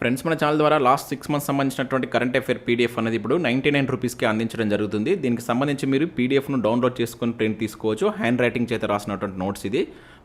Friends మన channel ద్వారా last six months సంబంధించినటువంటి కరెంట్ అఫేర్ పీడిఎఫ్ అనేది ఇప్పుడు నైంటీ నైన్ రూపీస్కి అందించడం జరుగుతుంది. దీనికి సంబంధించి మీరు పీడిఎఫ్ను డౌన్లోడ్ చేసుకొని ప్రింట్ తీసుకోవచ్చు. హ్యాండ్ రైటింగ్ చేత రాసినటువంటి నోట్స్ ఇది.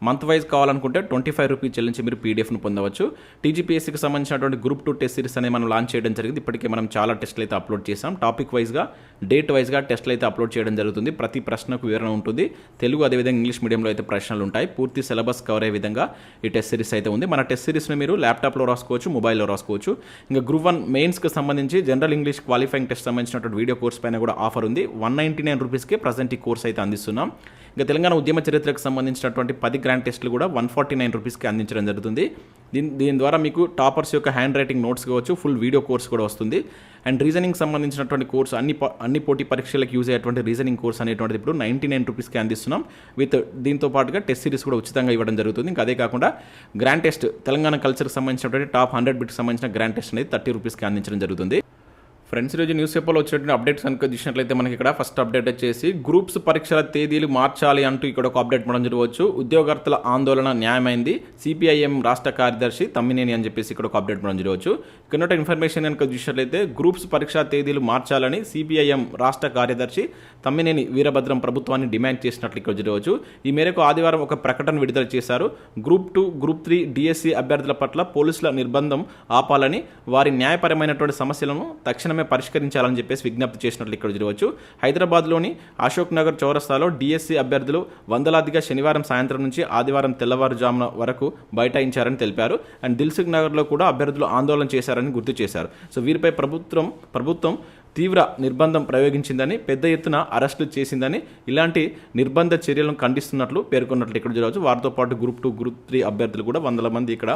మంత్ వైజ్ కావాలనుకుంటే ట్వంటీ ఫైవ్ రూపీస్ చెల్లించి మీరు పీడిఎఫ్ను పొందవచ్చు. టీజీపీఎస్సీకి సంబంధించినటువంటి గ్రూప్ టూ టెస్ట్ సిరీస్ అనేది మనం లాంచ్ చేయడం జరిగింది. ఇప్పటికే మనం చాలా టెస్ట్లు అయితే అప్లోడ్ చేసాం టాపిక్ వైజ్గా డేట్ వైజ్గా టెస్ట్లు అయితే అప్లోడ్ చేయడం జరుగుతుంది. ప్రతి ప్రశ్నకు వివరణ ఉంటుంది. తెలుగు అదేవిధంగా ఇంగ్లీష్ మీడియంలో అయితే ప్రశ్నలు ఉంటాయి. పూర్తి సిలబస్ కవర్ అయ్యే విధంగా ఈ టెస్ట్ సిరీస్ అయితే ఉంది. మన టెస్ట్ సిరీస్ని మీరు ల్యాప్టాప్లో రాసుకోవచ్చు మొబైల్లో రాసుకోవచ్చు. ఇంకా గ్రూప్ వన్ మెయిన్స్కి సంబంధించి జనరల్ ఇంగ్లీష్ క్వాలిఫైయింగ్ టెస్ట్ సంబంధించినటువంటి వీడియో కోర్స్ పైన కూడా ఆఫర్ ఉంది. వన్ నైంటీ నైన్ రూపీస్కి ప్రజెంట్ ఈ కోర్స్ అయితే అందిస్తున్నాం. ఇంకా తెలంగాణ ఉద్యమ చరిత్రకు సంబంధించినటువంటి పది గ్రాండ్ టెస్టులు కూడా వన్ ఫార్టీ నైన్ రూపీస్కి అందించడం జరుగుతుంది. దీని దీని ద్వారా మీకు టాపర్స్ యొక్క హ్యాండ్ రైటింగ్ నోట్స్ కావచ్చు ఫుల్ వీడియో కోర్స్ కూడా వస్తుంది. అండ్ రీజనింగ్ సంబంధించినటువంటి కోర్స్ అన్ని అన్ని పోటీ పరీక్షలకు యూజ్ అయ్యేటువంటి రీజనింగ్ కోర్స్ అనేటువంటిది ఇప్పుడు నైంటీ నైన్ రూపీస్కి అందిస్తున్నాం. విత్ దీంతో పాటుగా టెస్ట్ సిరీస్ కూడా ఉచితంగా ఇవ్వడం జరుగుతుంది. ఇంకా అదే కాకుండా గ్రాండ్ టెస్ట్ తెలంగాణ కల్చర్కి సంబంధించినటువంటి టాప్ హండ్రెడ్ బిట్కి సంబంధించిన గ్రాండ్ టెస్ట్ అనేది థర్టీ రూపీస్కి అందించడం జరుగుతుంది. ఫ్రెండ్స్ ఈరోజు న్యూస్ పేపర్లో వచ్చినటువంటి అప్డేట్స్ కనుక చూసినట్లయితే మనకి ఇక్కడ ఫస్ట్ అప్డేట్ వచ్చేసి గ్రూప్స్ పరీక్షల తేదీలు మార్చాలి అంటూ ఇక్కడ ఒక అప్డేట్ మనం చూడవచ్చు. ఉద్యోగార్థుల ఆందోళన న్యాయమైంది. సిపిఐఎం రాష్ట్ర కార్యదర్శి తమ్మినేని అని చెప్పేసి ఇక్కడ ఒక అప్డేట్ మనం చూడవచ్చు. ఇక్కడ ఇన్ఫర్మేషన్ కనుక చూసినట్లయితే గ్రూప్స్ పరీక్షా తేదీలు మార్చాలని సిపిఐఎం రాష్ట్ర కార్యదర్శి తమ్మినేని వీరభద్రం ప్రభుత్వాన్ని డిమాండ్ చేసినట్లు ఇక్కడ చూడవచ్చు. ఈ మేరకు ఆదివారం ఒక ప్రకటన విడుదల చేశారు. Group two group three DSC అభ్యర్థుల పట్ల పోలీసుల నిర్బంధం ఆపాలని వారి న్యాయపరమైనటువంటి సమస్యలను తక్షణమే పరిష్కరించాలని చెప్పేసి విజ్ఞప్తి చేసినట్లు ఇక్కడ చూడవచ్చు హైదరాబాద్లోని అశోక్ నగర్ చౌరస్తాలో డిఎస్సీ అభ్యర్థులు వందలాదిగా శనివారం సాయంత్రం నుంచి ఆదివారం తెల్లవారుజామున వరకు బైఠాయించారని తెలిపారు. అండ్ దిల్సుఖ్ నగర్లో కూడా అభ్యర్థులు ఆందోళన చేశారని గుర్తు చేశారు. సో వీరిపై ప్రభుత్వం ప్రభుత్వం తీవ్ర నిర్బంధం ప్రయోగించిందని పెద్ద ఎత్తున అరెస్టులు చేసిందని ఇలాంటి నిర్బంధ చర్యలను ఖండిస్తున్నట్లు పేర్కొన్నట్లు ఇక్కడ చూడవచ్చు వారితో పాటు గ్రూప్ టూ గ్రూప్ త్రీ అభ్యర్థులు కూడా వందల మంది ఇక్కడ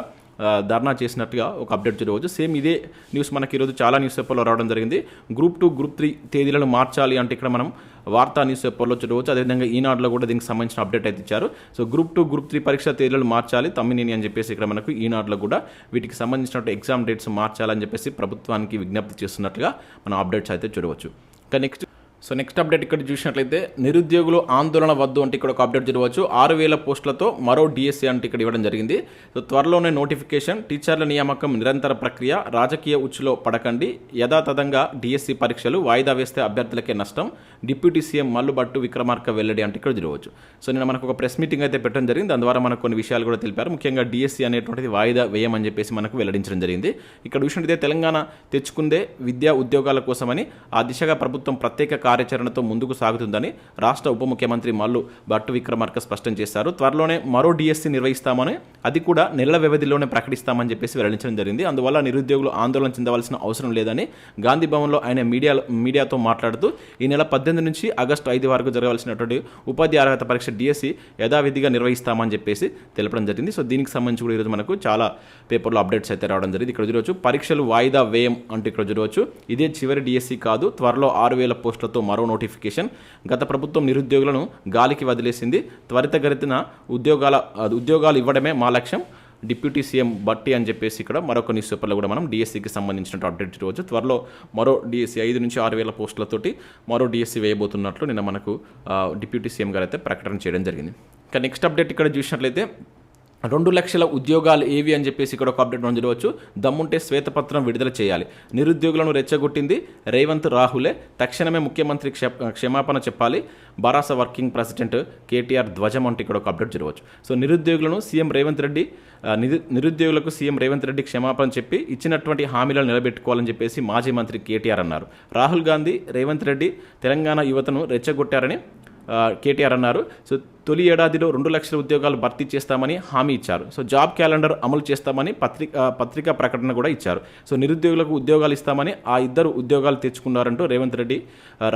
ధర్నా చేసినట్టుగా ఒక అప్డేట్ చూడవచ్చు సేమ్ ఇదే న్యూస్ మనకి ఈరోజు చాలా న్యూస్ పేపర్లో రావడం జరిగింది. గ్రూప్ టూ గ్రూప్ త్రీ తేదీలను మార్చాలి అంటే ఇక్కడ మనం వార్తా న్యూస్ పేపర్లో చూడవచ్చు. అదేవిధంగా ఈనాడులో కూడా దీనికి సంబంధించిన అప్డేట్ అయితే ఇచ్చారు. So group two group three పరీక్ష తేదీలను మార్చాలి. తమ్మినేని అని చెప్పేసి ఇక్కడ మనకు ఈనాడులో కూడా వీటికి సంబంధించినటువంటి ఎగ్జామ్ డేట్స్ మార్చాలని చెప్పేసి ప్రభుత్వానికి విజ్ఞప్తి చేస్తున్నట్లుగా మనం అప్డేట్స్ అయితే చూడవచ్చు. ఇంకా నెక్స్ట్ సో నెక్స్ట్ అప్డేట్ ఇక్కడ చూసినట్లయితే నిరుద్యోగులు ఆందోళన వద్దు అంటే ఇక్కడ ఒక అప్డేట్ చూడవచ్చు. ఆరు వేల పోస్టులతో మరో డిఎస్సీ అంటే ఇక్కడ ఇవ్వడం జరిగింది. సో త్వరలోనే నోటిఫికేషన్ టీచర్ల నియామకం నిరంతర ప్రక్రియ రాజకీయ ఉచ్చులో పడకండి. యథాతథంగా డిఎస్సి పరీక్షలు వాయిదా వేస్తే అభ్యర్థులకే నష్టం. డిప్యూటీ సీఎం మల్లుబట్టు విక్రమార్క వెల్లడి అంటే ఇక్కడ చూడవచ్చు. సో నేను మనకు ఒక ప్రెస్ మీటింగ్ అయితే పెట్టడం జరిగింది. దాని ద్వారా మనకు కొన్ని విషయాలు కూడా తెలిపారు. ముఖ్యంగా డిఎస్సీ అనేటువంటిది వాయిదా వేయమని చెప్పేసి మనకు వెల్లడించడం జరిగింది. ఇక్కడ చూసినట్టయితే తెలంగాణ తెచ్చుకుందే విద్యా ఉద్యోగాల కోసమని ఆ దిశగా ప్రభుత్వం ప్రత్యేక కార్యాచరణతో ముందుకు సాగుతుందని రాష్ట్ర ఉప ముఖ్యమంత్రి మల్లు భట్టు విక్రమార్క స్పష్టం చేశారు. త్వరలోనే మరో డిఎస్సి నిర్వహిస్తామని అది కూడా నెలల వ్యవధిలోనే ప్రకటిస్తామని చెప్పేసి వెల్లడించడం జరిగింది. అందువల్ల నిరుద్యోగులు ఆందోళన చెందవలసిన అవసరం లేదని గాంధీ భవన్లో ఆయన మీడియా మీడియాతో మాట్లాడుతూ ఈ నెల పద్దెనిమిది నుంచి ఆగస్టు ఐదు వరకు జరగవలసినటువంటి ఉపాధి అర్హత పరీక్ష డిఎస్సి యథావిధిగా నిర్వహిస్తామని చెప్పేసి తెలపడం జరిగింది. సో దీనికి సంబంధించి కూడా ఈరోజు మనకు చాలా పేపర్లో అప్డేట్స్ అయితే రావడం జరిగింది. ఇక్కడ చూడవచ్చు పరీక్షలు వాయిదా వ్యయం అంటే ఇక్కడ చూడవచ్చు. ఇదే చివరి డిఎస్సి కాదు త్వరలో ఆరు వేల పోస్టులతో మరో నోటిఫికేషన్. గత ప్రభుత్వం నిరుద్యోగులను గాలికి వదిలేసింది. త్వరితగతిన ఉద్యోగాల ఉద్యోగాలు ఇవ్వడమే మా లక్ష్యం. డిప్యూటీ సీఎం బట్టి అని చెప్పేసి ఇక్కడ మరొక న్యూస్ పేపర్లో కూడా మనం డిఎస్సికి సంబంధించిన అప్డేట్ చూడవచ్చు త్వరలో మరో డిఎస్సి ఐదు నుంచి ఆరు వేల పోస్టులతోటి మరో డిఎస్సి వేయబోతున్నట్లు నిన్న మనకు డిప్యూటీ సీఎం గారు అయితే ప్రకటన చేయడం జరిగింది. ఇక నెక్స్ట్ అప్డేట్ ఇక్కడ చూసినట్లయితే రెండు లక్షల ఉద్యోగాలు ఏవి అని చెప్పేసి ఇక్కడ ఒక అప్డేట్ మనం చూడవచ్చు. దమ్ముంటే శ్వేతపత్రం విడుదల చేయాలి. నిరుద్యోగులను రెచ్చగొట్టింది రేవంత్ రాహులే. తక్షణమే ముఖ్యమంత్రి క్ష- క్షమాపణ చెప్పాలి. బరాస వర్కింగ్ ప్రెసిడెంట్ కేటీఆర్ ధ్వజం అంటే ఇక్కడ ఒక అప్డేట్ చూడవచ్చు. సో నిరుద్యోగులను సీఎం రేవంత్ రెడ్డి నిరుద్యోగులకు సీఎం రేవంత్ రెడ్డి క్షమాపణ చెప్పి ఇచ్చినటువంటి హామీలను నిలబెట్టుకోవాలని చెప్పేసి మాజీ మంత్రి కేటీఆర్ అన్నారు. రాహుల్ గాంధీ రేవంత్ రెడ్డి తెలంగాణ యువతను రెచ్చగొట్టారని కేటీఆర్ అన్నారు. సో తొలి ఏడాదిలో రెండు లక్షల ఉద్యోగాలు భర్తీ చేస్తామని హామీ ఇచ్చారు. సో జాబ్ క్యాలెండర్ అమలు చేస్తామని పత్రిక పత్రికా ప్రకటన కూడా ఇచ్చారు. సో నిరుద్యోగులకు ఉద్యోగాలు ఇస్తామని ఆ ఇద్దరు ఉద్యోగాలు తెచ్చుకున్నారంటూ రేవంత్ రెడ్డి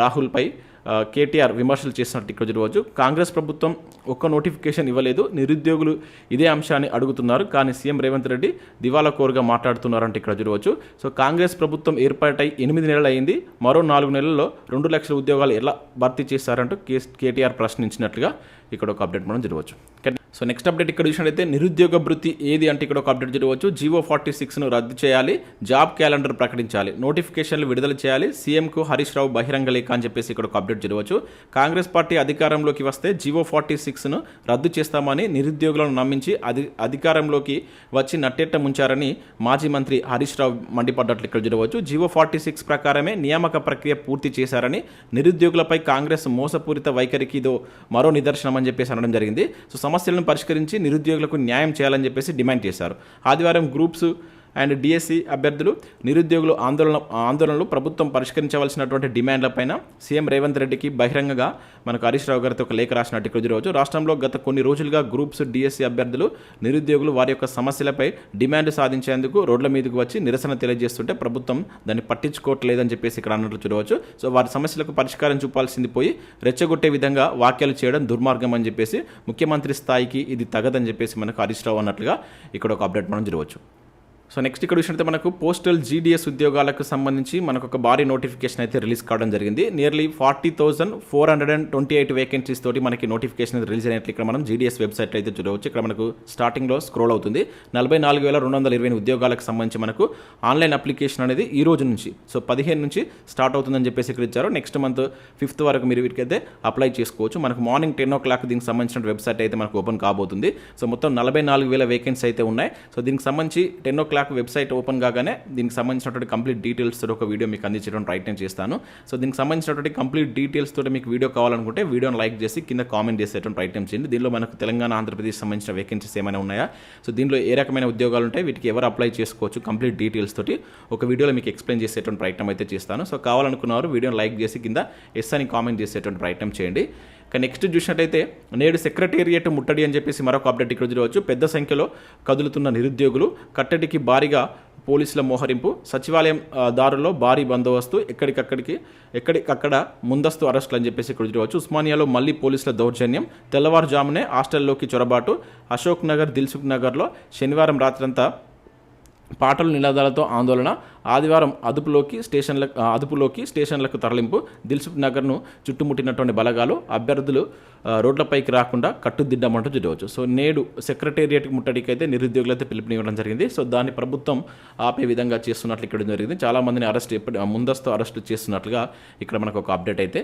రాహుల్పై కేటీఆర్ విమర్శలు చేసినట్టు ఇక్కడ చూడవచ్చు కాంగ్రెస్ ప్రభుత్వం ఒక్క నోటిఫికేషన్ ఇవ్వలేదు. నిరుద్యోగులు ఇదే అంశాన్ని అడుగుతున్నారు. కానీ సీఎం రేవంత్ రెడ్డి దివాలా కోరుగా మాట్లాడుతున్నారంటే ఇక్కడ చూడవచ్చు సో కాంగ్రెస్ ప్రభుత్వం ఏర్పాటై ఎనిమిది నెలలు అయింది. మరో నాలుగు నెలల్లో రెండు లక్షల ఉద్యోగాలు ఎలా భర్తీ చేశారంటూ కేటీఆర్ ప్రశ్నించినట్లుగా ఇక్కడ ఒక అప్డేట్ మనం చూడవచ్చు సో నెక్స్ట్ అప్డేట్ ఇక్కడ చూసినట్లయితే నిరుద్యోగ భృతి ఏది అంటే ఇక్కడ ఒక అప్డేట్ చూడవచ్చు. జీవో ఫార్టీ సిక్స్ను రద్దు చేయాలి జాబ్ క్యాలెండర్ ప్రకటించాలి నోటిఫికేషన్లు విడుదల చేయాలి సీఎంకు హరీష్ రావు బహిరంగ లేఖ అని చెప్పేసి ఇక్కడ ఒక అప్డేట్ చూడవచ్చు. కాంగ్రెస్ పార్టీ అధికారంలోకి వస్తే జివో ఫార్టీ సిక్స్ను రద్దు చేస్తామని నిరుద్యోగులను నమ్మించి అధి అధికారంలోకి వచ్చి నట్టెట్ట ముంచారని మాజీ మంత్రి హరీష్ రావు మండిపడ్డట్లు ఇక్కడ చూడవచ్చు. జివో ఫార్టీ సిక్స్ ప్రకారమే నియామక ప్రక్రియ పూర్తి చేశారని నిరుద్యోగులపై కాంగ్రెస్ మోసపూరిత వైఖరికి ఇదో మరో నిదర్శనం అని చెప్పేసి అనడం జరిగింది. సో సమస్యలను పరిష్కరించి నిరుద్యోగులకు న్యాయం చేయాలని చెప్పేసి డిమాండ్ చేశారు. ఆదివారం గ్రూప్స్ అండ్ డిఎస్సి అభ్యర్థులు నిరుద్యోగులు ఆందోళన ఆందోళనలు ప్రభుత్వం పరిష్కరించవలసినటువంటి డిమాండ్లపైన సీఎం రేవంత్ రెడ్డికి బహిరంగంగా మనకు హరీష్ రావు గారితో ఒక లేఖ రాసినట్టు ఇక్కడ రోజు. రాష్ట్రంలో గత కొన్ని రోజులుగా గ్రూప్స్ డిఎస్సి అభ్యర్థులు నిరుద్యోగులు వారి యొక్క సమస్యలపై డిమాండ్ సాధించేందుకు రోడ్ల మీదకు వచ్చి నిరసన తెలియజేస్తుంటే ప్రభుత్వం దాన్ని పట్టించుకోవట్లేదని చెప్పేసి ఇక్కడ అన్నట్లు చూడవచ్చు. సో వారి సమస్యలకు పరిష్కారం చూపాల్సింది పోయి రెచ్చగొట్టే విధంగా వ్యాఖ్యలు చేయడం దుర్మార్గం అని చెప్పేసి ముఖ్యమంత్రి స్థాయికి ఇది తగదని చెప్పేసి మనకు హరీష్ రావు అన్నట్లుగా ఇక్కడ ఒక అప్డేట్ మనం చూడవచ్చు. సో నెక్స్ట్ ఇక్కడ చూసినట్టు మనకు పోస్టల్ జీడిఎస్ ఉద్యోగాలకు సంబంధించి మనకు ఒక భారీ నోటిఫికేషన్ అయితే రిలీజ్ కావడం జరిగింది. Nearly forty thousand four hundred and twenty eight vacancies తోటి మనకి నోటిఫికేషన్ రిలీజ్ అయినట్లు ఇక్కడ మనం జీడిఎస్ వెబ్సైట్ అయితే చూడవచ్చు. ఇక్కడ మనకు స్టార్టింగ్లో స్క్రోల్ అవుతుంది. నలభై నాలుగు వేల రెండు వందల ఇరవై ఉద్యోగాలకు సంబంధించి మనకు ఆన్లైన్ అప్లికేషన్ అనేది ఈ రోజు నుంచి సో పదిహేను నుంచి స్టార్ట్ అవుతుందని చెప్పేసి ఇక్కడ ఇచ్చారు. నెక్స్ట్ మంత్ ఫిఫ్త్ వరకు మీరు వీటికైతే అప్లై చేసుకోవచ్చు. మనకు మార్నింగ్ టెన్ ఓ క్లాక్ దీనికి సంబంధించిన వెబ్సైట్ అయితే మనకు ఓపెన్ కాబోతుంది. సో మొత్తం నలభై నాలుగు వేల వేకెన్సీ అయితే ఉన్నాయి. సో దీనికి సంబంధించి ten o'clock website open కాగానే దీనికి సంబంధించినటువంటి కంప్లీట్ డీటెయిల్స్ తోటి ఒక వీడియో మీకు అందించడం ప్రయత్నం చేస్తాను. సో దీనికి సంబంధించినటువంటి కంప్లీట్ డీటెయిల్స్ తోటి మీకు వీడియో కావాలనుకుంటే వీడియోని లైక్ చేసి కింద కామెంట్ చేసేటువంటి ప్రయత్నం చేయండి. దీనిలో మనకు తెలంగాణ ఆంధ్రప్రదేశ్ సంబంధించిన వేకెన్సీస్ ఏమైనా ఉన్నాయా? సో దీనిలో ఏ రకమైన ఉద్యోగాలు ఉంటాయి? వీటికి ఎవరు అప్లై చేసుకోవచ్చు? కంప్లీట్ డీటెయిల్స్ తోటి ఒక వీడియోలో మీకు ఎక్స్ప్లెయిన్ చేసేటువంటి ప్రయత్నం అయితే చేస్తాను. సో కావాలనుకున్నవారు వీడియోని లైక్ చేసి కింద ఎస్ అని కామెంట్ చేసేటువంటి ప్రయత్నం చేయండి. ఇక నెక్స్ట్ చూసినట్టయితే నేడు సెక్రటేరియట్ ముట్టడి అని చెప్పేసి మరొక అప్డేట్ ఇక్కడ చూడవచ్చు. పెద్ద సంఖ్యలో కదులుతున్న నిరుద్యోగులు కట్టడికి భారీగా పోలీసుల మోహరింపు సచివాలయం దారుల్లో భారీ బందోబస్తు ఎక్కడికక్కడికి ఎక్కడికక్కడ ముందస్తు అరెస్టులు అని చెప్పేసి ఇక్కడ చూడవచ్చు. ఉస్మానియాలో మళ్ళీ పోలీసుల దౌర్జన్యం. తెల్లవారుజామునే హాస్టల్లోకి చొరబాటు. అశోక్ నగర్ దిల్సుఖ్ నగర్లో శనివారం రాత్రంతా పాటలు నినాదాలతో ఆందోళన. ఆదివారం అదుపులోకి స్టేషన్ల అదుపులోకి స్టేషన్లకు తరలింపు. దిల్సుఖ్ నగర్ను చుట్టుముట్టినటువంటి బలగాలు అభ్యర్థులు రోడ్లపైకి రాకుండా కట్టుదిడ్డమంటూ చూడవచ్చు సో నేడు సెక్రటేరియట్ ముట్టడికి అయితే నిరుద్యోగులైతే పిలుపునివ్వడం జరిగింది. సో దాన్ని ప్రభుత్వం ఆపే విధంగా చేస్తున్నట్లు ఇక్కడ జరిగింది. చాలామందిని అరెస్ట్ ఎప్పుడు ముందస్తు అరెస్ట్ చేస్తున్నట్లుగా ఇక్కడ మనకు ఒక అప్డేట్ అయితే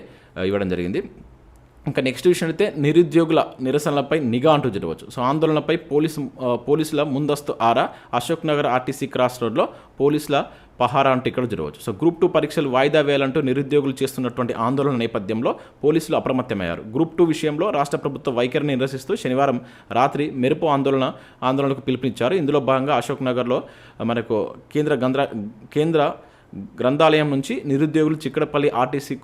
ఇవ్వడం జరిగింది. ఇంకా నెక్స్ట్ విషయం అయితే నిరుద్యోగుల నిరసనలపై నిఘా అంటూ జరగవచ్చు. సో ఆందోళనపై పోలీసు పోలీసుల ముందస్తు ఆరా అశోక్ నగర్ ఆర్టీసీ క్రాస్ రోడ్లో పోలీసుల పహారా అంటూ ఇక్కడ జరగవచ్చు. సో గ్రూప్ టూ పరీక్షలు వాయిదా వేయాలంటూ నిరుద్యోగులు చేస్తున్నటువంటి ఆందోళన నేపథ్యంలో పోలీసులు అప్రమత్తమయ్యారు. గ్రూప్ టూ విషయంలో రాష్ట్ర ప్రభుత్వ వైఖరిని నిరసిస్తూ శనివారం రాత్రి మెరుపు ఆందోళన ఆందోళనకు పిలుపునిచ్చారు. ఇందులో భాగంగా అశోక్ నగర్లో మనకు కేంద్ర గంధ్ర కేంద్ర గ్రంథాలయం నుంచి నిరుద్యోగులు చిక్కడపల్లి ఆర్టీసీ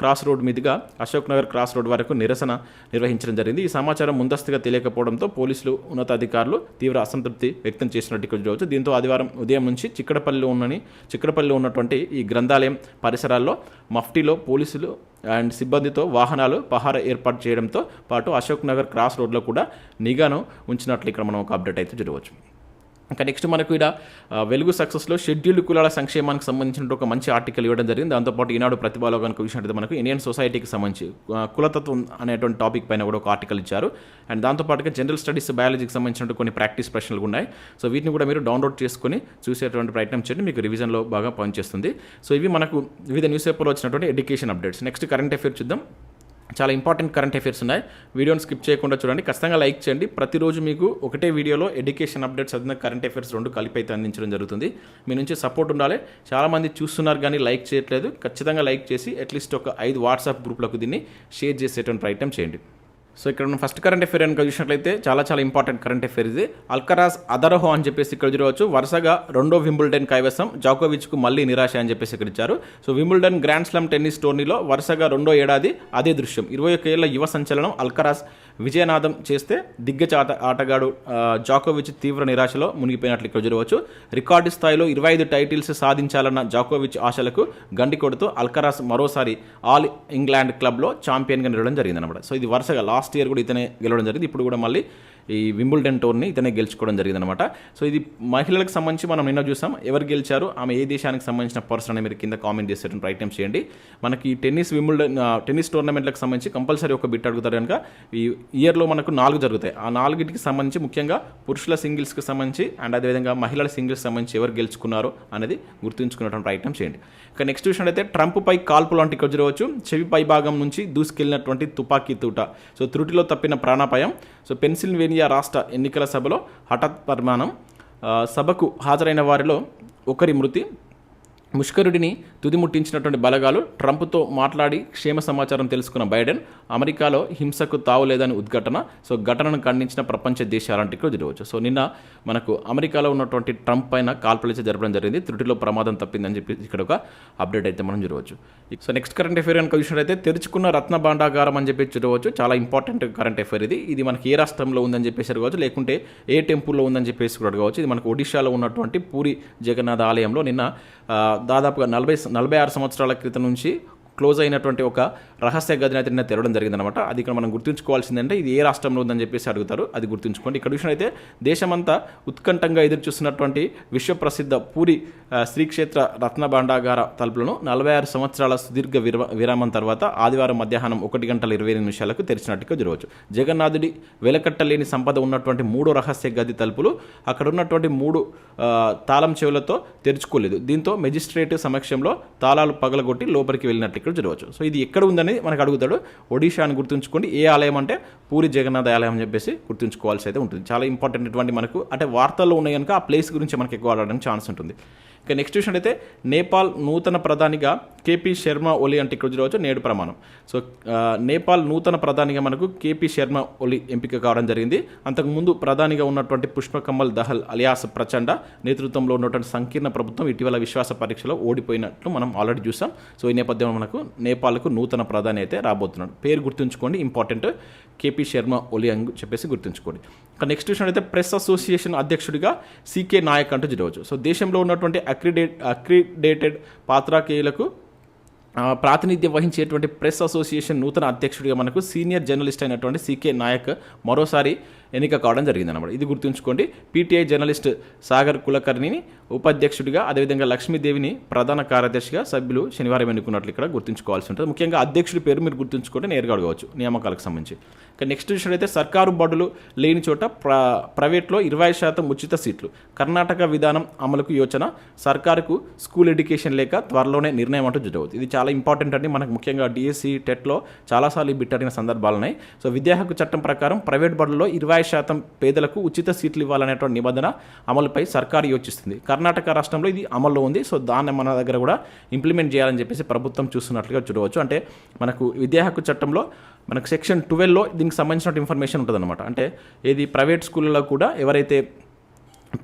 క్రాస్ రోడ్ మీదుగా అశోక్ నగర్ క్రాస్ రోడ్ వరకు నిరసన నిర్వహించడం జరిగింది. ఈ సమాచారం ముందస్తుగా తెలియకపోవడంతో పోలీసులు ఉన్నతాధికారులు తీవ్ర అసంతృప్తి వ్యక్తం చేసినట్టు ఇక్కడ చూడవచ్చు. దీంతో ఆదివారం ఉదయం నుంచి చిక్కడపల్లిలో ఉన్నని చిక్కడపల్లిలో ఉన్నటువంటి ఈ గ్రంథాలయం పరిసరాల్లో మఫ్టీలో పోలీసులు అండ్ సిబ్బందితో వాహనాలు పహార ఏర్పాటు చేయడంతో పాటు అశోక్ నగర్ క్రాస్ రోడ్లో కూడా నిఘాను ఉంచినట్లు ఇక్కడ మనం ఒక అప్డేట్ అయితే చూడవచ్చు. ఇంకా నెక్స్ట్ మనకు ఇక్కడ వెలుగు సక్సెస్లో షెడ్యూల్డ్ కులాల సంక్షేమానికి సంబంధించిన ఒక మంచి ఆర్టికల్ ఇవ్వడం జరిగింది. దాంతోపాటు ఈనాడు ప్రతిభలో కనుక చూసినట్టు మనకు. ఇండియన్ సొసైటీకి సంబంధించి కులతత్వం అనేటువంటి టాపిక్ పైన కూడా ఒక ఆర్టికల్ ఇచ్చారు. అండ్ దాంతోపాటుగా జనరల్ స్టడీస్ బయాలజీకి సంబంధించిన కొన్ని ప్రాక్టీస్ ప్రశ్నలు ఉన్నాయి. సో వీటిని కూడా మీరు డౌన్లోడ్ చేసుకొని చూసేటువంటి ప్రయత్నం చేయండి. మీకు రివిజన్లో బాగా పనిచేస్తుంది. సో ఇవి మనకు వివిధ న్యూస్ పేపర్లో వచ్చినటువంటి education updates next current affair చూద్దాం. చాలా ఇంపార్టెంట్ కరెంట్ అఫైర్స్ ఉన్నాయి. వీడియోని స్కిప్ చేయకుండా చూడండి. ఖచ్చితంగా లైక్ చేయండి. ప్రతిరోజు మీకు ఒకటే వీడియోలో ఎడ్యుకేషన్ అప్డేట్స్ చదివిన కరెంట్ అఫైర్స్ రెండు కలిపి అయితే అందించడం జరుగుతుంది. మీ నుంచి సపోర్ట్ ఉండాలి. చాలామంది చూస్తున్నారు కానీ లైక్ చేయట్లేదు. ఖచ్చితంగా లైక్ చేసి అట్లీస్ట్ ఒక ఐదు వాట్సాప్ గ్రూప్లకు దీన్ని షేర్ చేసేటువంటి ప్రయత్నం చేయండి. సో ఇక్కడ మనం ఫస్ట్ కరెంట్ అఫేర్ కనుక చూసినట్లయితే చాలా చాలా ఇంపార్టెంట్ కరెంట్ అఫేర్ ఇది. అల్కరాస్ అదరహో అని చెప్పేసి ఇక్కడ చూడవచ్చు. వరుసగా రెండో వింబుల్డెన్ కైవసం. జాకోవిచ్కు మళ్ళీ నిరాశ అని చెప్పేసి ఇక్కడ ఇచ్చారు. So Wimbledon grand slam tennis టోర్నీలో వరుసగా రెండో ఏడాది అదే దృశ్యం. ఇరవై ఒక్క ఏళ్ళ యువ సంచలనం అల్కరాస్ విజయనాదం చేస్తే దిగ్గజ ఆట ఆటగాడు జాకోవిచ్ తీవ్ర నిరాశలో మునిగిపోయినట్లు ఇక్కడ చూడవచ్చు. రికార్డు స్థాయిలో ఇరవై ఐదు టైటిల్స్ సాధించాలన్న జాకోవిచ్ ఆశలకు గండి కొడుతూ అల్కరాస్ మరోసారి ఆల్ ఇంగ్లాండ్ క్లబ్లో ఛాంపియన్గా నిలవడం జరిగిందనమాట సో ఇది వరుసగా లాస్ట్ ఇయర్ కూడా ఇతనే గెలవడం జరిగింది. ఇప్పుడు కూడా మళ్ళీ ఈ వింబుల్డన్ టోర్ని ఇతనే గెలుచుకోవడం జరిగిందనమాట సో ఇది మహిళలకు సంబంధించి మనం నిన్న చూసాం. ఎవరు గెలిచారు? ఆమె ఏ దేశానికి సంబంధించిన పర్సన్ అని మీరు కింద కామెంట్ చేసేటువంటి ప్రయత్నం చేయండి. మనకి టెన్నిస్ వింబుల్డన్ టెన్నిస్ టోర్నమెంట్లకు సంబంధించి కంపల్సరీ ఒక బిట్ అడుగుతారు కనుక ఈ ఇయర్లో మనకు నాలుగు జరుగుతాయి. ఆ నాలుగిటికి సంబంధించి ముఖ్యంగా పురుషుల సింగిల్స్కి సంబంధించి అండ్ అదేవిధంగా మహిళల సింగిల్స్ సంబంధించి ఎవరు గెలుచుకున్నారు అనేది గుర్తుంచుకున్నటువంటి ప్రయత్నం చేయండి. ఇక నెక్స్ట్ చూసినట్టయితే ట్రంప్పై కాల్పు లాంటి ఇక్కడ చూడవచ్చు చెవి పై భాగం నుంచి దూసుకెళ్ళినటువంటి తుపాకీ తూట. సో త్రుటిలో తప్పిన ప్రాణాపాయం. సో పెన్సిల్వేనియా రాష్ట్ర ఎన్నికల సభలో హఠాత్ పరిమాణం సభకు హాజరైన వారిలో ఒకరి మృతి ముష్కరుడిని తుదిముట్టించినటువంటి బలగాలు ట్రంప్తో మాట్లాడి క్షేమ సమాచారం తెలుసుకున్న బైడెన్ అమెరికాలో హింసకు తావులేదని ఉద్ఘటన. సో ఘటనను ఖండించిన ప్రపంచ దేశాలంటే ఇక్కడ సో నిన్న మనకు అమెరికాలో ఉన్నటువంటి ట్రంప్ పైన కాల్పులచే జరపడం జరిగింది. త్రుటిలో ప్రమాదం తప్పిందని చెప్పి ఇక్కడ ఒక అప్డేట్ అయితే మనం చూడవచ్చు. సో నెక్స్ట్ కరెంట్ అఫేర్ కనుక చూసినట్టయితే తెరుచుకున్న రత్న భాండాగారం అని చెప్పి చూడవచ్చు. చాలా ఇంపార్టెంట్ కరెంట్ అఫేర్ ఇది. ఇది మనకి ఏ రాష్ట్రంలో ఉందని చెప్పేసి అడగవచ్చు. లేకుంటే ఏ టెంపుల్లో ఉందని చెప్పేసి కూడా అడగవచ్చు. ఇది మనకు ఒడిశాలో ఉన్నటువంటి పూరి జగన్నాథ ఆలయంలో నిన్న దాదాపుగా నలభై నలభై ఆరు సంవత్సరాల క్రితం నుంచి క్లోజ్ అయినటువంటి ఒక రహస్య గదిని అయితే నిన్న తెరవడం జరిగిందనమాట అది ఇక్కడ మనం గుర్తుంచుకోవాల్సిందంటే ఇది ఏ రాష్ట్రంలో ఉందని చెప్పేసి అడుగుతారు. అది గుర్తుంచుకోండి. ఇక్కడ విషయం దేశమంతా ఉత్కంఠంగా ఎదురు చూస్తున్నటువంటి విశ్వప్రసిద్ధ పూరి శ్రీక్షేత్ర రత్న భాండాగార తలుపులను నలభై ఆరు సంవత్సరాల సుదీర్ఘ విర విరామం తర్వాత ఆదివారం మధ్యాహ్నం ఒకటి గంటల ఇరవై ఎనిమిది నిమిషాలకు తెరిచినట్టుగా జరగవచ్చు. జగన్నాథుడి వెలకట్టలేని సంపద ఉన్నటువంటి మూడు రహస్య గది తలుపులు అక్కడ ఉన్నటువంటి మూడు తాళం చెవులతో తెరుచుకోలేదు. దీంతో మెజిస్ట్రేట్ సమక్షంలో తాళాలు పగలగొట్టి లోపలికి వెళ్ళినట్టు ఇక్కడ జరగవచ్చు. సో ఇది ఎక్కడ ఉందని మనకు అడుగుతాడు. ఒడిషా అని గుర్తుంచుకోండి. ఏ ఆలయం అంటే పూరి జగన్నాథ ఆలయం అని చెప్పేసి గుర్తుంచుకోవాల్సి అయితే ఉంటుంది. చాలా ఇంపార్టెంట్ ఇటువంటి మనకు అంటే వార్తల్లో ఉన్నాయి కనుక ఆ ప్లేస్ గురించి మనకి ఎక్కువ ఆడడానికి ఛాన్స్ ఉంటుంది. ఇక నెక్స్ట్ విషయం అయితే నేపాల్ నూతన ప్రధానిగా కేపీ శర్మ ఒలి అంటే ఇక్కడ చూడవచ్చు నేడు ప్రమాణం. సో నేపాల్ నూతన ప్రధానిగా మనకు కేపీ శర్మ ఒలి ఎంపిక కావడం జరిగింది. అంతకుముందు ప్రధానిగా ఉన్నటువంటి పుష్పకమల్ దహల్ అలియాస్ ప్రచండ నేతృత్వంలో ఉన్నటువంటి సంకీర్ణ ప్రభుత్వం ఇటీవల విశ్వాస పరీక్షలో ఓడిపోయినట్లు మనం ఆల్రెడీ చూసాం. సో ఈ నేపథ్యంలో మనకు నేపాల్కు నూతన ప్రధాని అయితే రాబోతున్నాడు. పేరు గుర్తుంచుకోండి ఇంపార్టెంట్ కేపీ శర్మ ఒలి అని చెప్పేసి గుర్తుంచుకోండి. ఇక నెక్స్ట్ విషయం అయితే ప్రెస్ అసోసియేషన్ అధ్యక్షుడిగా సీకే నాయక్ అంటూ జరగవచ్చు. సో దేశంలో ఉన్నటువంటి అక్రిడేట్ అక్రిడేటెడ్ పాత్రాకేయులకు ప్రాతినిధ్యం వహించేటువంటి ప్రెస్ అసోసియేషన్ నూతన అధ్యక్షుడిగా మనకు సీనియర్ జర్నలిస్ట్ అయినటువంటి సీకే నాయక్ మరోసారి ఎన్నిక కావడం జరిగింది అనమాట ఇది గుర్తుంచుకోండి పీటీఐ జర్నలిస్ట్ సాగర్ కులకర్ణిని ఉపాధ్యక్షుడిగా అదేవిధంగా లక్ష్మీదేవిని ప్రధాన కార్యదర్శిగా సభ్యులు శనివారం ఎన్నుకున్నట్లు ఇక్కడ గుర్తుంచుకోవాల్సి ఉంటుంది. ముఖ్యంగా అధ్యక్షుడి పేరు మీరు గుర్తుంచుకుంటే నేరుగా అడగవచ్చు నియామకాలకు సంబంధించి. ఇక నెక్స్ట్ విషయం అయితే సర్కారు బడులు లేని చోట ప్ర ప్రైవేట్లో ఇరవై శాతం ఉచిత సీట్లు. కర్ణాటక విధానం అమలుకు యోచన సర్కారుకు స్కూల్ ఎడ్యుకేషన్ లేక త్వరలోనే నిర్ణయం అంటూ జరగవచ్చు. ఇది చాలా ఇంపార్టెంట్ అండి. మనకు ముఖ్యంగా డిఎస్సి టెట్లో చాలాసార్లు బిట్టడిన సందర్భాలున్నాయి సో విద్యా హక్కు చట్టం ప్రకారం ప్రైవేట్ బడుల్లో ఇరవై శాతం పేదలకు ఉచిత సీట్లు ఇవ్వాలనేటువంటి నిబంధన అమలుపై సర్కారు యోచిస్తుంది. కర్ణాటక రాష్ట్రంలో ఇది అమల్లో ఉంది. సో దాన్ని మన దగ్గర కూడా ఇంప్లిమెంట్ చేయాలని చెప్పేసి ప్రభుత్వం చూస్తున్నట్లుగా చూడవచ్చు. అంటే మనకు విద్యా హక్కు చట్టంలో మనకు సెక్షన్ ట్వెల్వ్లో దీనికి సంబంధించిన ఇన్ఫర్మేషన్ ఉంటుందన్నమాట. అంటే ఏది ప్రైవేట్ స్కూళ్ళలో కూడా ఎవరైతే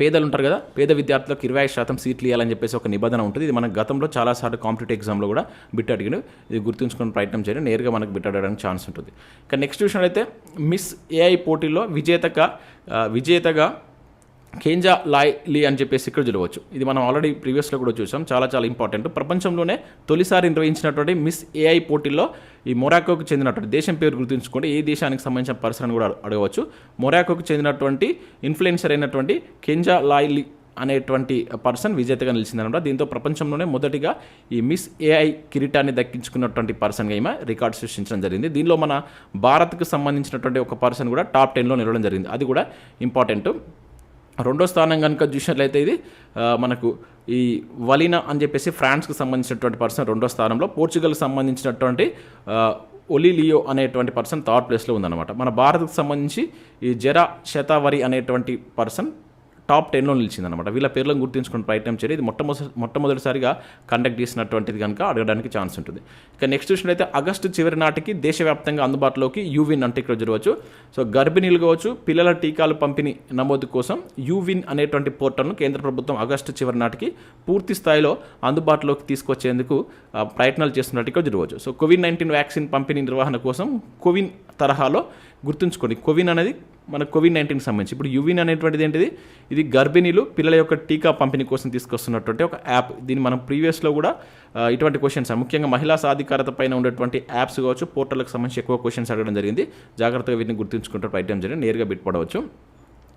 పేదలు ఉంటారు కదా పేద విద్యార్థులకు ఇరవై ఐదు శాతం సీట్లు ఇవ్వాలని చెప్పేసి ఒక నిబంధన ఉంటుంది. ఇది మనకు గతంలో చాలాసార్లు కాంపిటేటివ్ ఎగ్జామ్లో కూడా బిట్ అడిగిన ఇది గుర్తుంచుకునే ప్రయత్నం చేయడం నేరుగా మనకు బిట్ అడగడానికి ఛాన్స్ ఉంటుంది. ఇక నెక్స్ట్ విషయంలో అయితే మిస్ ఏఐ పోటీలో విజేతగా విజేతగా కేంజా లాయ్ లీ అని చెప్పేసి ఇక్కడ చూడవచ్చు. ఇది మనం ఆల్రెడీ ప్రీవియస్లో కూడా చూసాం. చాలా చాలా ఇంపార్టెంట్ ప్రపంచంలోనే తొలిసారి నిర్వహించినటువంటి మిస్ ఏఐ పోటీల్లో ఈ మొరాకోకు చెందినటువంటి దేశం పేరు గుర్తుంచుకోండి. ఏ దేశానికి సంబంధించిన పర్సన్ కూడా అడగవచ్చు. మొరాకోకు చెందినటువంటి ఇన్ఫ్లుయెన్సర్ అయినటువంటి కెంజా లాయ్ లీ అనేటువంటి పర్సన్ విజేతగా నిలిచిందనమాట. దీంతో ప్రపంచంలోనే మొదటిగా ఈ మిస్ ఏఐ కిరీటాన్ని దక్కించుకున్నటువంటి పర్సన్గా ఈమె రికార్డ్ సృష్టించడం జరిగింది. దీనిలో మన భారత్కు సంబంధించినటువంటి ఒక పర్సన్ కూడా టాప్ టెన్లో నిలవడం జరిగింది. అది కూడా ఇంపార్టెంట్ రెండో స్థానం కనుక చూసినట్లయితే ఇది మనకు ఈ వలీనా అని చెప్పేసి ఫ్రాన్స్కి సంబంధించినటువంటి పర్సన్ రెండో స్థానంలో పోర్చుగల్కి సంబంధించినటువంటి ఒలిలియో అనేటువంటి పర్సన్ థర్డ్ ప్లేస్లో ఉందన్నమాట. మన భారత్కు సంబంధించి ఈ జెరా శతావరి అనేటువంటి పర్సన్ టాప్ టెన్లో నిలిచింది అనమాట వీళ్ళ పేర్లను గుర్తించుకుని ప్రయత్నం చేయాలి ఇది మొట్టమొదటి మొట్టమొదటిసారిగా కండక్ట్ చేసినటువంటిది కనుక అడగడానికి ఛాన్స్ ఉంటుంది. ఇక నెక్స్ట్ చూసినట్లయితే ఆగస్టు చివరి నాటికి దేశవ్యాప్తంగా అందుబాటులోకి యూవిన్ అంటే ఇక్కడ జరగవచ్చు. సో గర్భిణీలు కావచ్చు పిల్లల టీకాలు పంపిణీ నమోదు కోసం యూవిన్ అనేటువంటి పోర్టల్ను కేంద్ర ప్రభుత్వం ఆగస్టు చివరి నాటికి పూర్తి స్థాయిలో అందుబాటులోకి తీసుకొచ్చేందుకు ప్రయత్నాలు చేస్తున్నట్టు జరగవచ్చు. సో కోవిడ్ నైన్టీన్ వ్యాక్సిన్ పంపిణీ నిర్వహణ కోసం కోవిన్ తరహాలో గుర్తుంచుకోండి. కోవిన్ అనేది మన కోవిడ్ నైన్టీన్కి సంబంధించి. ఇప్పుడు యువిన్ అనేటువంటిది ఏంటిది? ఇది గర్భిణీలు పిల్లల యొక్క టీకా పంపిణీ కోసం తీసుకొస్తున్నటువంటి ఒక యాప్. దీన్ని మనం ప్రీవియస్లో కూడా ఇటువంటి క్వశ్చన్స్ ముఖ్యంగా మహిళా సాధికారత పైన ఉండేటువంటి యాప్స్ కావచ్చు పోర్టల్కి సంబంధించి ఎక్కువ క్వశ్చన్స్ అడగడం జరిగింది. జాగ్రత్తగా వీటిని గుర్తుంచుకుంటూ ప్రయత్నం జరిగింది నేరుగా బిట్పడవచ్చు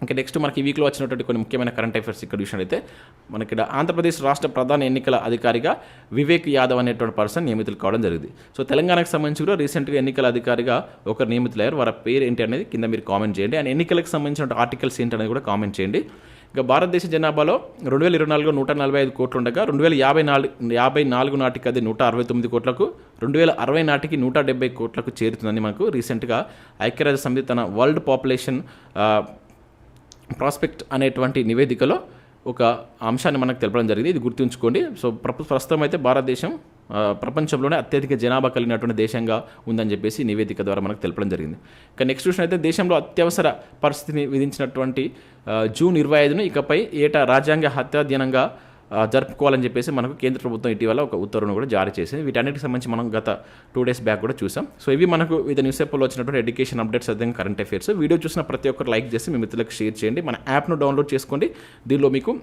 ఇంకా నెక్స్ట్ మనకి ఈ వీక్లో వచ్చినటువంటి కొన్ని ముఖ్యమైన కరెంట్ అఫైర్స్ ఇక్కడ విషయం అయితే మనకి ఇక్కడ ఆంధ్రప్రదేశ్ రాష్ట్ర ప్రధాన ఎన్నికల అధికారిగా వివేక్ యాదవ్ అనేటువంటి పర్సన్ నియమితులు కావడం జరిగింది. సో తెలంగాణకు సంబంధించి కూడా రీసెంట్గా ఎన్నికల అధికారిగా ఒకరు నియమితులయ్యారు వారి పేరు ఏంటి అనేది కింద మీరు కామెంట్ చేయండి. అండ్ ఎన్నికలకు సంబంధించిన ఆర్టికల్స్ ఏంటి అనేది కూడా కామెంట్ చేయండి. ఇక భారతదేశ జనాభాలో రెండు వేల ఇరవై నాలుగులో నూట నలభై ఐదు కోట్లు ఉండగా రెండు వేల యాభై నాలుగు యాభై నాలుగు నాటికి అది నూట అరవై తొమ్మిది కోట్లకు రెండు వేల అరవై నాటికి నూట డెబ్బై కోట్లకు చేరుతుందని మనకు రీసెంట్గా ఐక్యరాజ్య సమితి తన వరల్డ్ పాపులేషన్ ప్రాస్పెక్ట్ అనేటువంటి నివేదికలో ఒక అంశాన్ని మనకు తెలపడం జరిగింది. ఇది గుర్తుంచుకోండి. సో ప్రస్తుతం అయితే భారతదేశం ప్రపంచంలోనే అత్యధిక జనాభా కలిగినటువంటి దేశంగా ఉందని చెప్పేసి నివేదిక ద్వారా మనకు తెలపడం జరిగింది. ఇక నెక్స్ట్ చూసిన అయితే దేశంలో అత్యవసర పరిస్థితిని విధించినటువంటి జూన్ ఇరవై ఐదును ఇకపై ఏటా రాజ్యాంగ హత్యాధ్యయనంగా జరుపుకోవాలని చెప్పేసి మనకు కేంద్ర ప్రభుత్వం ఇటీవల ఒక ఉత్తర్వును కూడా జారీ చేసింది. వీటన్నిటికి సంబంధించి మనం గత టూ డేస్ బ్యాక్ కూడా చూసాం. సో ఇవి మనకు వివిధ న్యూస్ పేపర్లో వచ్చినటువంటి ఎడ్యుకేషన్ అప్డేట్స్ అదే కరెంట్ అఫేర్స్ వీడియో చూసిన ప్రతి ఒక్కరు లైక్ చేసి మీ మిత్రులకు షేర్ చేయండి. మన యాప్ను డౌన్లోడ్ చేసుకోండి. దీనిలో మీకు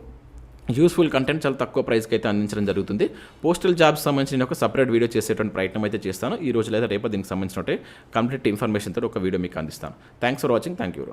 యూస్ఫుల్ కంటెంట్ చాలా తక్కువ ప్రైస్కి అయితే అందించడం జరుగుతుంది. పోస్టల్ జాబ్స్ సంబంధించిన ఒక సపరేట్ వీడియో చేసేటువంటి ప్రయత్నం అయితే చేస్తాను. ఈ రోజు లేదా రేపు దీనికి సంబంధించిన కంప్లీట్ ఇన్ఫర్మేషన్తో ఒక వీడియో మీకు అందిస్తాను. Thanks for watching thank you